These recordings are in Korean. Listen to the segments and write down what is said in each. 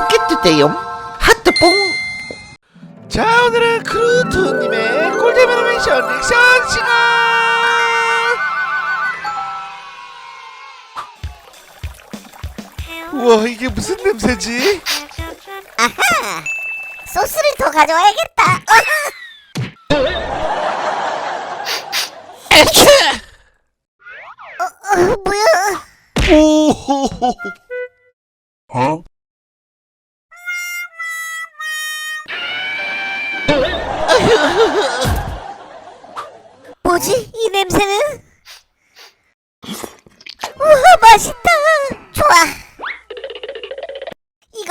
구독해주세요 하트뽕 자 오늘은 크루트님의 꿀잼 애니메이션 리액션 시간 우와 이게 무슨 냄새지? 아하! 소스를 더 가져와야겠다. 어, 어, 뭐야? 오호호호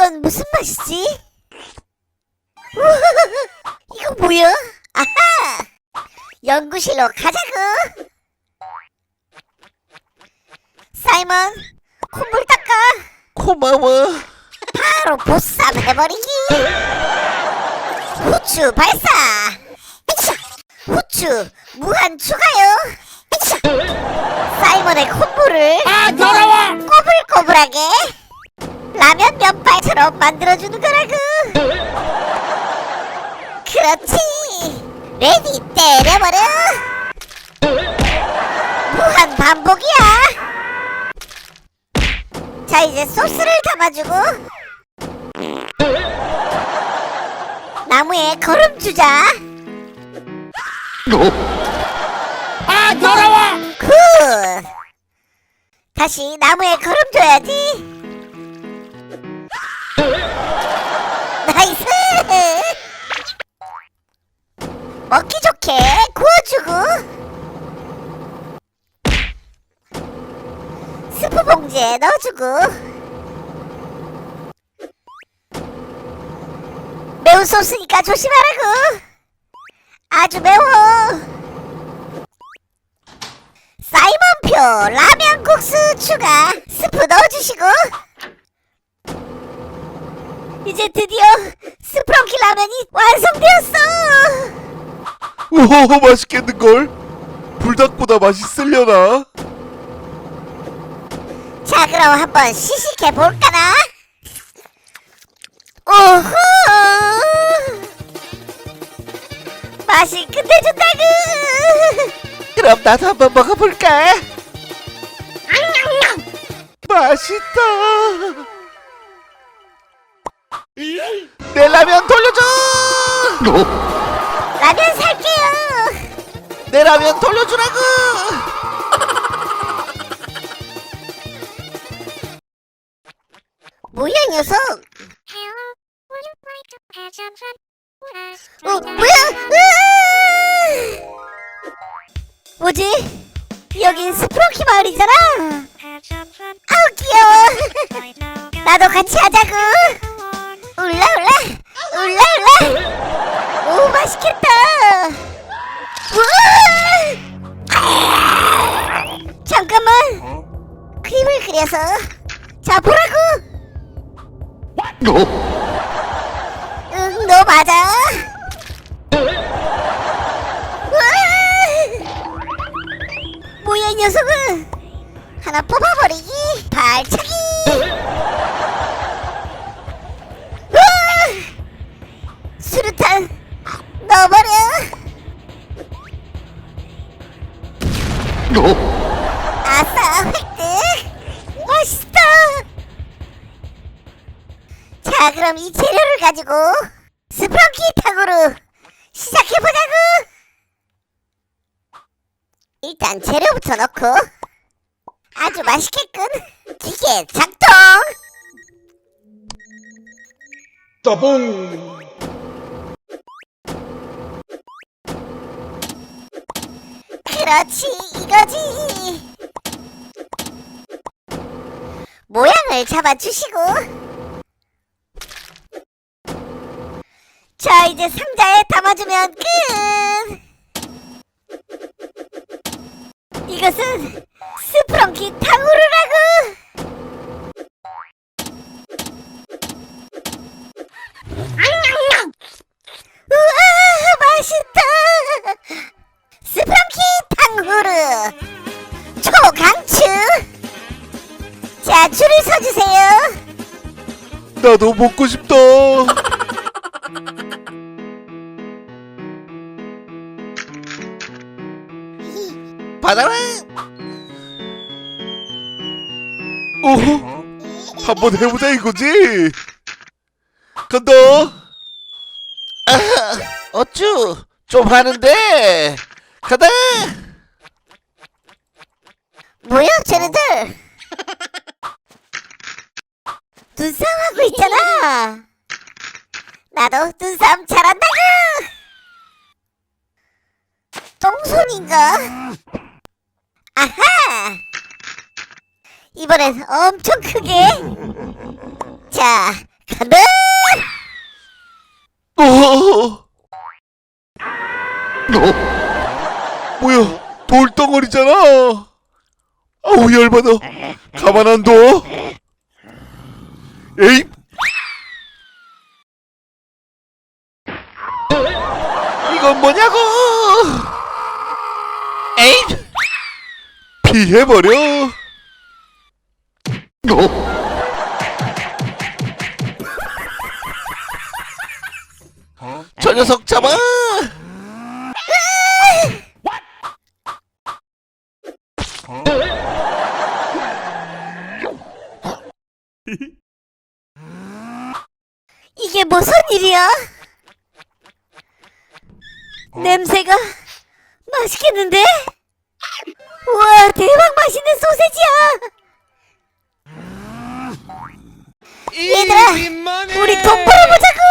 이건 무슨 맛이지? 이거 뭐야? 아하! 연구실로 가자구. 사이먼, 콧물 닦아. 고마워 바로 보쌈 해버리기 후추 발사 으쌰! 후추 무한 추가요 으쌰! 사이먼의 콧물을 아 더러워 꼬불꼬불하게 라면 면발처럼 만들어주는 거라고. 그렇지. 레디 때려버려. 무한 반복이야. 자 이제 소스를 담아주고. 나무에 거름 주자. 아 더러워 굿 다시 나무에 거름 줘야지 나이스! 먹기 좋게 구워주고. 스프 봉지에 넣어주고. 매운 소스니까 조심하라고. 아주 매워. 사이먼표 라면 국수 추가. 스프 넣어주시고 이제 드디어 스프렁키 라면이 완성되었어! 우와 맛있겠는걸? 불닭보다 맛있으려나? 자 그럼 한번 시식해 볼까나? 오호! 맛이 끝내준다구! 그럼 나도 한번 먹어볼까? 맛있다 내 라면 돌려줘 라면 살게요 내 라면 돌려주라고 뭐야 이 녀석 Hello, would you like to have some fun? with us 어? 뭐야 으아! 뭐지 여긴 스프렁키 마을이잖아 Have some fun 아우 귀여워 right now. Go 나도 같이 하자구 on. 울라울라. 울라울라. 오 맛있겠다. 우와! 잠깐만. 그림을 그려서. 자 보라고. 응너 맞아. 우와! 뭐야 이 녀석은. 하나 뽑아버리기. 발차기 수류탄 넣어버려. 아싸 획득. 멋있다. 자 그럼 이 재료를 가지고 스프렁키 탕으로 시작해보자구. 일단 재료부터 넣고 아주 맛있겠군 기계 작동. Tabong! 그렇지 이거지. 모양을 잡아주시고. 자 이제 상자에 담아주면 끝. 이것은 스프렁키 탕후루라고 자 줄을 서주세요 나도 먹고 싶다. 받아라. 오호, 한번 해보자 이거지. 간다. 아, 어쭈, 좀 하는데. 가다. 뭐야 쟤네들 눈싸움하고 있잖아. 나도 눈싸움 잘한다고. 똥손인가? 아하! 이번엔 엄청 크게. 자 간다! 어. 뭐야 돌덩어리잖아. 아우 열받아. 가만 안 둬 에이 이건 뭐냐고! 에이 피해버려! 저 녀석 잡아 이게 무슨 일이야? 냄새가 맛있겠는데? 우와 대박 맛있는 소세지야! 얘들아 우리 돈 벌어보자고!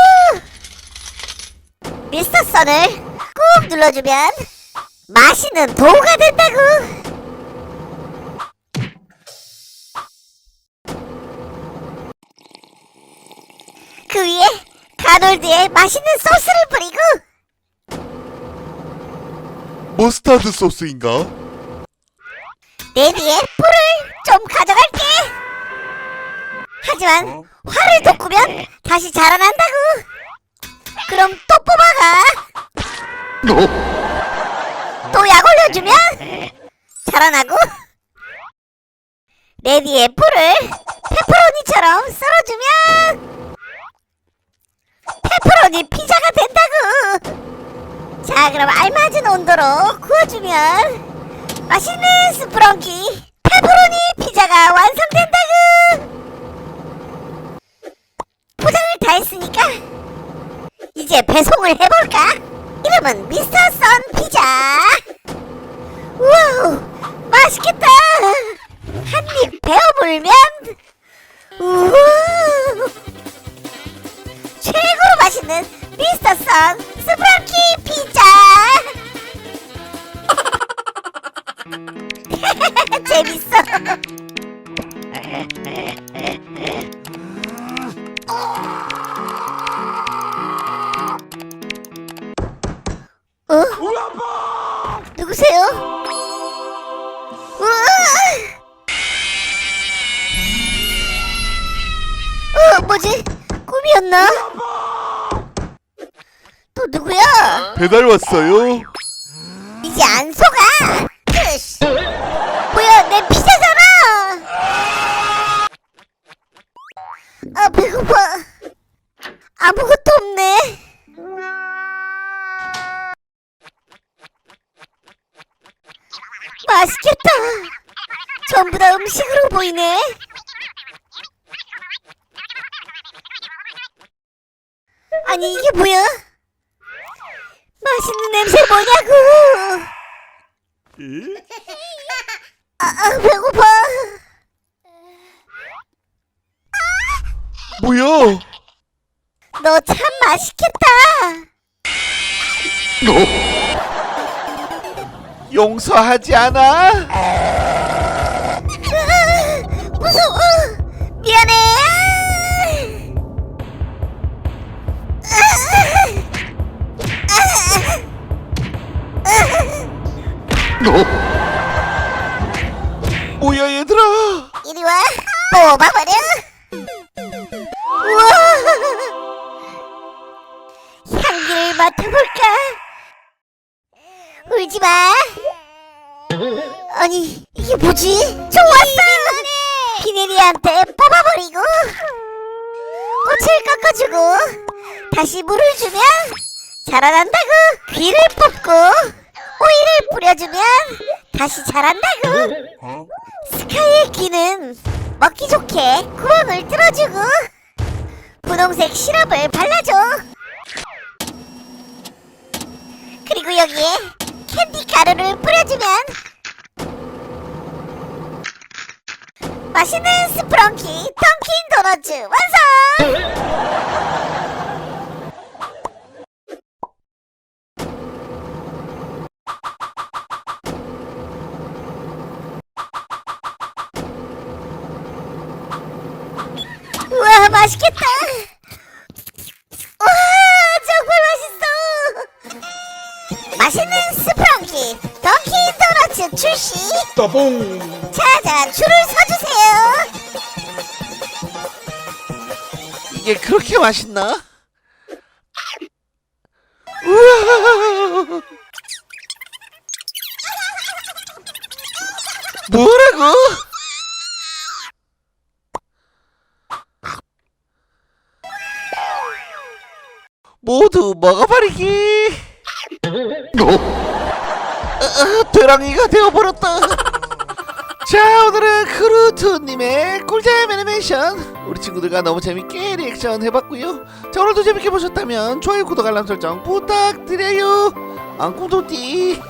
미스터 선을 꾹 눌러주면 맛있는 도우가 된다고 가놀드에 맛있는 소스를 뿌리고 머스타드 소스인가? 내 뒤에 불을 좀 가져갈게 하지만 화를 돋구면 다시 자라난다고 그럼 또 뽑아가 또약 올려주면 자라나고 내 뒤에 불을 페퍼로니처럼 썰어주면 페퍼로니 피자가 된다고. 자 그럼 알맞은 온도로 구워주면 맛있는 스프렁키 페퍼로니 피자가 완성된다구 포장을 다 했으니까 이제 배송을 해볼까? 이름은 미스터 선 피자. 우와우 맛있겠다. 한 입 베어물면 최고로 맛있는 미스터 선 스프렁키 피자 재밌어 어? 배달 왔어요 이제 안 속아! 뭐야, 내 피자잖아! 아, 배고파. 아무것도 없네. 맛있겠다. 전부 다 음식으로 보이네. 아니, 이게 뭐야? 맛있는 냄새 뭐냐고! 아, 아 배고파. 뭐야 너 참 맛있겠다. 용서하지 않아 으아, 무서워. 미안해. 뭐야 얘들아 이리 와. 뽑아버려. 우와. 향기를 맡아볼까? 울지 마. 아니 이게 뭐지? 좋았어. 비네리한테 뽑아버리고. 꽃을 꺾어주고 다시 물을 주면 자라난다고 귀를 뽑고 오일을 뿌려주면 다시 자란다고 Huh? 스카이의 귀는 먹기 좋게 구멍을 뚫어주고 분홍색 시럽을 발라줘 그리고 여기에 캔디 가루를 뿌려주면 맛있는 스프렁키 던킨 도너츠 완성! 맛있는 스프렁키 던킨 도너츠 출시! 자자 줄을 서주세요! 이게 그렇게 맛있나? 우와! 뭐라고? 모두 먹어버리기! 아, 되랑이가 되어버렸다! 자 오늘은 크루트님의 꿀잼 애니메이션. 우리 친구들과 너무 재밌게 리액션 해봤고요. 자 오늘도 재밌게 보셨다면 좋아요 구독 알람 설정 부탁드려요. 앙꿈토띠